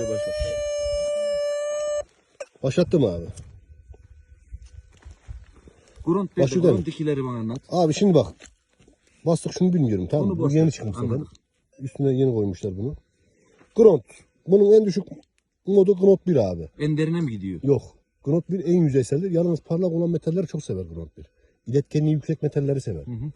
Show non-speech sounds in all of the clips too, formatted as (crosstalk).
Başla. Başlattım abi. Grunt dedi. Başı dönün. Grunt ikileri bana anlat. Abi şimdi bak. Bastık şunu bilmiyorum tamam mı? Bu yeni çıkmış zaten. Üstüne yeni koymuşlar bunu. Gront. Bunun en düşük modu Gront 1 abi. En derine mi gidiyor? Yok. Gront 1 en yüzeyseldir. Yalnız parlak olan metalleri çok sever Gront 1. İletkenliği yüksek metalleri sever. Hı hı.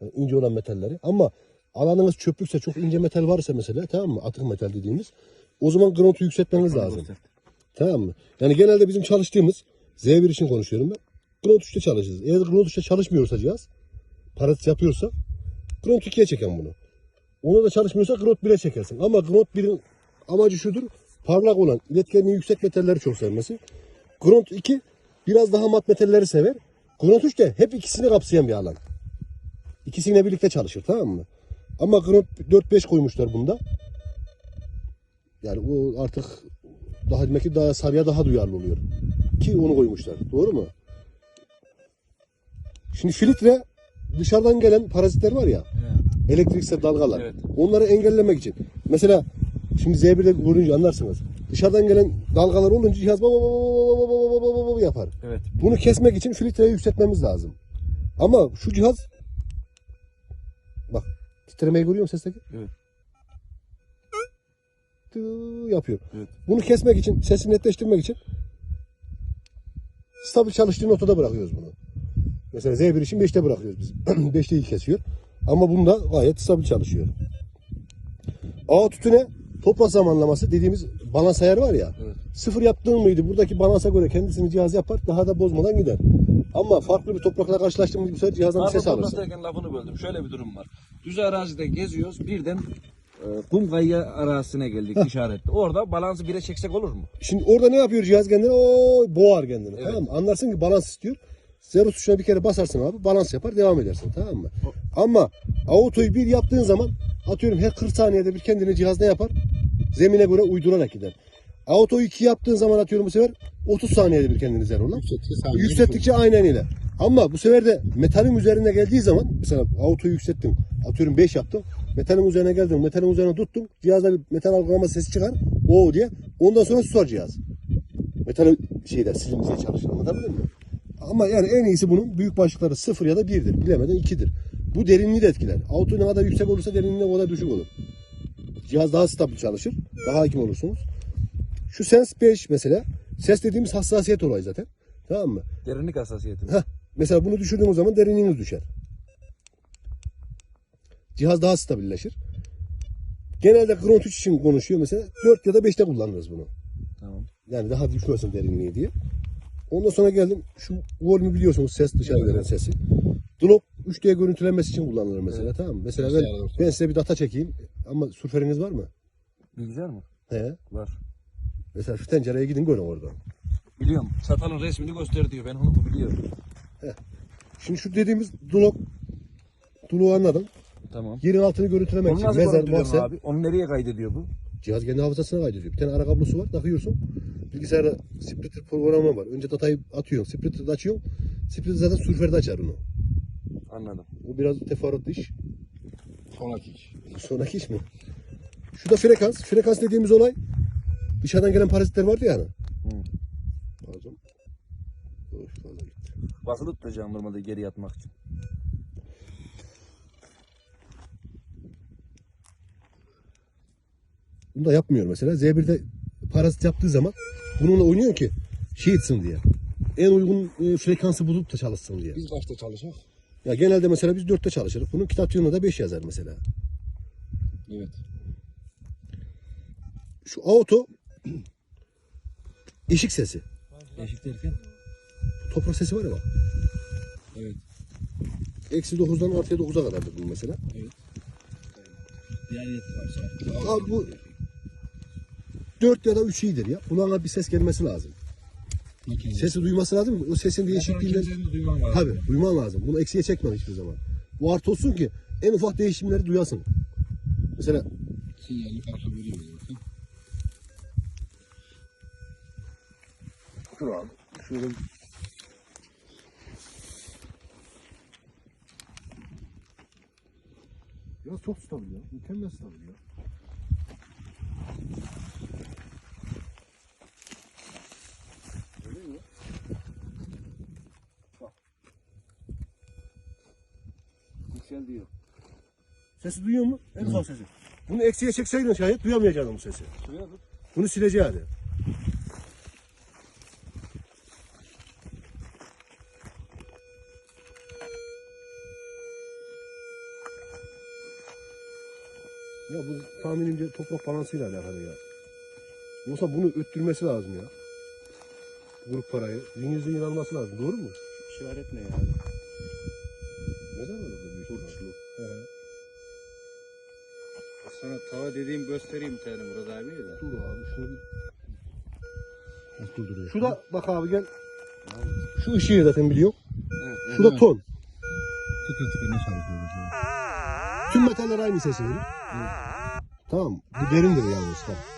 Yani ince olan metalleri. Ama alanınız çöplükse çok ince metal varsa mesela tamam mı? Atık metal dediğimiz. O zaman Gront'u yükseltmeniz lazım. Tamam mı? Yani genelde bizim çalıştığımız Z1 için konuşuyorum ben. Ground 3'te çalışırız. Eğer Ground 3'te çalışmıyorsa cihaz, parasit yapıyorsa Ground 2'ye çeken bunu. Ona da çalışmıyorsa Ground 1'e çekersin. Ama Ground 1'in amacı şudur. Parlak olan, iletkenliği yüksek metalleri çok sevmesi. Ground 2 biraz daha mat metalleri sever. Ground 3 de hep ikisini kapsayan bir alan. İkisiyle birlikte çalışır tamam mı? Ama Ground 4-5 koymuşlar bunda. Yani o artık daha demek ki daha sarıya daha duyarlı oluyor. Ki onu koymuşlar. Doğru mu? Şimdi filtre dışarıdan gelen parazitler var ya. Evet. Elektriksel dalgalar. Evet. Onları engellemek için. Mesela şimdi Z1'de vurunca anlarsınız. Dışarıdan gelen dalgalar olunca cihaz baba baba baba baba baba baba yapar. Evet. Bunu kesmek için filtreyi yükseltmemiz lazım. Ama şu cihaz bak titremeyi görüyor musun sesteki? Evet. Yapıyor. Evet. Bunu kesmek için, sesi netleştirmek için stabil çalıştığı notada bırakıyoruz bunu. Mesela Z1 için 5'te bırakıyoruz biz. (clears throat) 5'te iyi kesiyor. Ama bunda gayet stabil çalışıyor. A tütüne toprak zamanlaması dediğimiz balans ayarı var ya. Evet. Sıfır yaptığın mıydı buradaki balansa göre kendisini cihaz yapar daha da bozmadan gider. Ama farklı bir toprakla karşılaştığımız bu sefer cihazdan bir ses alırsın. lafını böldüm. Şöyle bir durum var. Düz arazide geziyoruz. Birden e, kum kayı arazisine geldik işaretli. Orada balansı bire çeksek olur mu? Şimdi orada ne yapıyor cihaz kendine? O boğar kendini. Evet. Tamam mı? Anlarsın ki balans istiyor. Zero tuşuna bir kere basarsın abi. Balans yapar devam edersin. Tamam mı? Ama autoyu bir yaptığın zaman atıyorum her 40 saniyede bir kendini cihaz ne yapar? Zemine göre uydurarak gider. Autoyu 2 yaptığın zaman atıyorum bu sefer 30 saniyede bir kendini zerolar. Yükselttikçe aynen öyle. Ama bu sefer de metalin üzerine geldiği zaman mesela autoyu yükselttim. Atıyorum 5 yaptım. Metalin üzerine geldim. Metalin üzerine tuttum. Cihazda bir metal algılama sesi çıkar. O diye. Ondan sonra susar cihaz. Metal şeyler silinmeye çalışır. Anlatabildim mi? Ama yani en iyisi bunun büyük başlıkları 0 ya da 1'dir. Bilemeden 2'dir. Bu derinliği de etkiler. Auto ne kadar yüksek olursa derinliği o kadar düşük olur. Cihaz daha stabil çalışır. Daha hakim olursunuz. Şu Sense 5 mesela. Ses dediğimiz hassasiyet olayı zaten. Tamam mı? Derinlik hassasiyeti. Heh, mesela bunu düşürdüğümüz zaman derinliğiniz düşer. Cihaz daha stabilleşir. Genelde Ground 3 için konuşuyor mesela. 4 ya da 5'te kullanırız bunu. Tamam. Yani daha düşmesin derinliği diye. Ondan sonra geldim. Şu volümü biliyorsunuz ses dışarı veren sesi. Drop 3D görüntülenmesi için kullanılır mesela tamam mı? Mesela ben, ben size bir data çekeyim. Ama surferiniz var mı? Bilgisayar mı? He. Var. Mesela şu tencereye gidin görün orada. Biliyorum. Satalın resmini göster diyor. Ben onu biliyorum. Şimdi şu dediğimiz Dulok Dulok'u anladım. Tamam. Yerin altını görüntülemek Onu için nasıl mezar, görüntülüyorsun mahzen. abi? Onu nereye kaydediyor bu? Cihaz kendi hafızasına kaydediyor. Bir tane ara kablosu var, takıyorsun. Bilgisayara splitter programı var. Önce datayı atıyorsun, splitter'da açıyorsun. Splitter zaten sürferde açar onu. Anladım. O biraz teferruatlı iş. Sonraki iş. Sonraki iş mi? Şu da frekans. Frekans dediğimiz olay dışarıdan gelen parazitler vardı yani. Hı. Gitti. Basılı tutacağım normalde geri yatmak için. Bunu da yapmıyor mesela. Z1'de parazit yaptığı zaman bununla oynuyor ki şey etsin diye. En uygun e, frekansı bulup da çalışsın diye. Biz kaçta çalışak? Ya genelde mesela biz 4'te çalışırız. Bunun kitap yılında da 5 yazar mesela. Evet. Şu auto (clears throat) eşik sesi. Eşik derken? Toprak sesi var ya bak. Evet. Eksi 9'dan artıya 9'a kadardır bu mesela. Yani Abi bu 4 ya da 3 iyidir ya. Kulağına bir ses gelmesi lazım. Sesi duyması lazım ki o sesin değişikliğinden tabii duyman lazım. Bunu eksiye çekme hiçbir zaman. Bu artı olsun ki en ufak değişimleri duyasın. Mesela Dur abi. Şöyle Biraz çok stabil ya. Mükemmel stabil ya. Diyor. Sesi duyuyor mu? En son sesi. Bunu eksiye çekseydin şayet duyamayacaktın bu sesi. Duyuyorduk. Bunu sileceği hadi. Ya bu tahminimce toprak balansıyla alakalı ya. Yoksa bunu öttürmesi lazım ya. Grup parayı. Zincirliğin alması lazım. Doğru mu? İşaret ne ya? Ne zaman orada büyük? Burçlu. He. Sana tava dediğim göstereyim bir tane Murat abiye de. Dur abi şunu bir... Durduruyor. Şu da bak abi gel. Şu ışığı zaten biliyor. Evet. Şu da ton. Tıkır tıkır ne çalışıyoruz ya? Tüm metaller aynı sesi verir. Tamam. Bu derindir yalnız. Bak.